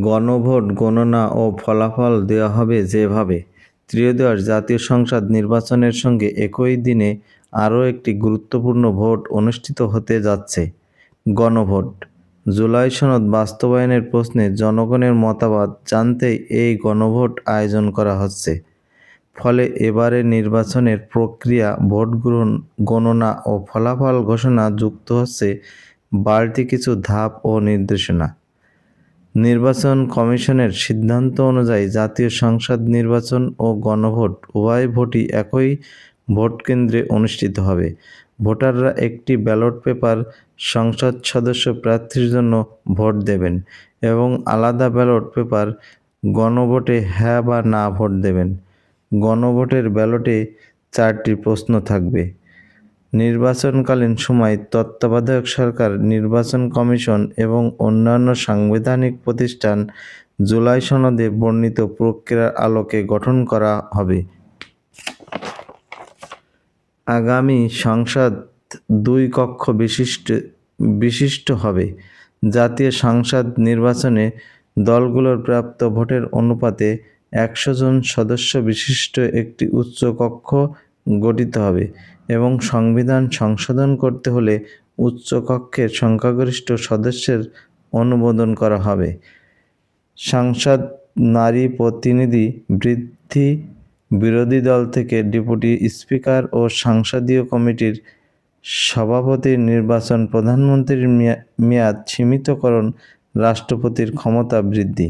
গণভোট, গণনা ও ফলাফল দেওয়া হবে যেভাবে। ত্রয়োদশ জাতীয় সংসদ নির্বাচনের সঙ্গে একই দিনে আরও একটি গুরুত্বপূর্ণ ভোট অনুষ্ঠিত হতে যাচ্ছে। গণভোট। জুলাই সনদ বাস্তবায়নের প্রশ্নে জনগণের মতামত জানতেই এই গণভোট আয়োজন করা হচ্ছে। ফলে এবারের নির্বাচনের প্রক্রিয়া, ভোট গ্রহণ, গণনা ও ফলাফল ঘোষণা যুক্ত হচ্ছে বাড়তি কিছু ধাপ ও নির্দেশনা। নির্বাচন কমিশনের সিদ্ধান্ত অনুযায়ী জাতীয় সংসদ নির্বাচন ও গণভোট উভয় ভোটই একই ভোট কেন্দ্রে অনুষ্ঠিত হবে। ভোটাররা একটি ব্যালট পেপার সংসদ সদস্য প্রার্থীর জন্য ভোট দেবেন এবং আলাদা ব্যালট পেপার গণভোটে হ্যাঁ বা না ভোট দেবেন। গণভোটের ব্যালটে চারটি প্রশ্ন থাকবে। নির্বাচনকালীন সময় তত্ত্বাবধায়ক সরকার, নির্বাচন কমিশন এবং অন্যান্য সাংবিধানিক প্রতিষ্ঠান জুলাই সনদে বর্ণিত প্রক্রিয়ার আলোকে গঠন করা হবে। আগামী সংসদ দুই কক্ষ বিশিষ্ট বিশিষ্ট হবে। জাতীয় সংসদ নির্বাচনে দলগুলোর প্রাপ্ত ভোটের অনুপাতে একশো জন সদস্য বিশিষ্ট একটি উচ্চ কক্ষ গঠিত হবে এবং সংবিধান সংশোধন করতে হলে উচ্চকক্ষের সংখ্যাগরিষ্ঠ সদস্যের অনুমোদন করা হবে। সংসদ, নারী প্রতিনিধি বৃদ্ধি বিরোধী দল থেকে ডেপুটি স্পিকার ও সংসদীয় কমিটির সভাপতির নির্বাচন প্রধানমন্ত্রীর মেয়াদ সীমিতকরণ রাষ্ট্রপতির ক্ষমতা বৃদ্ধি।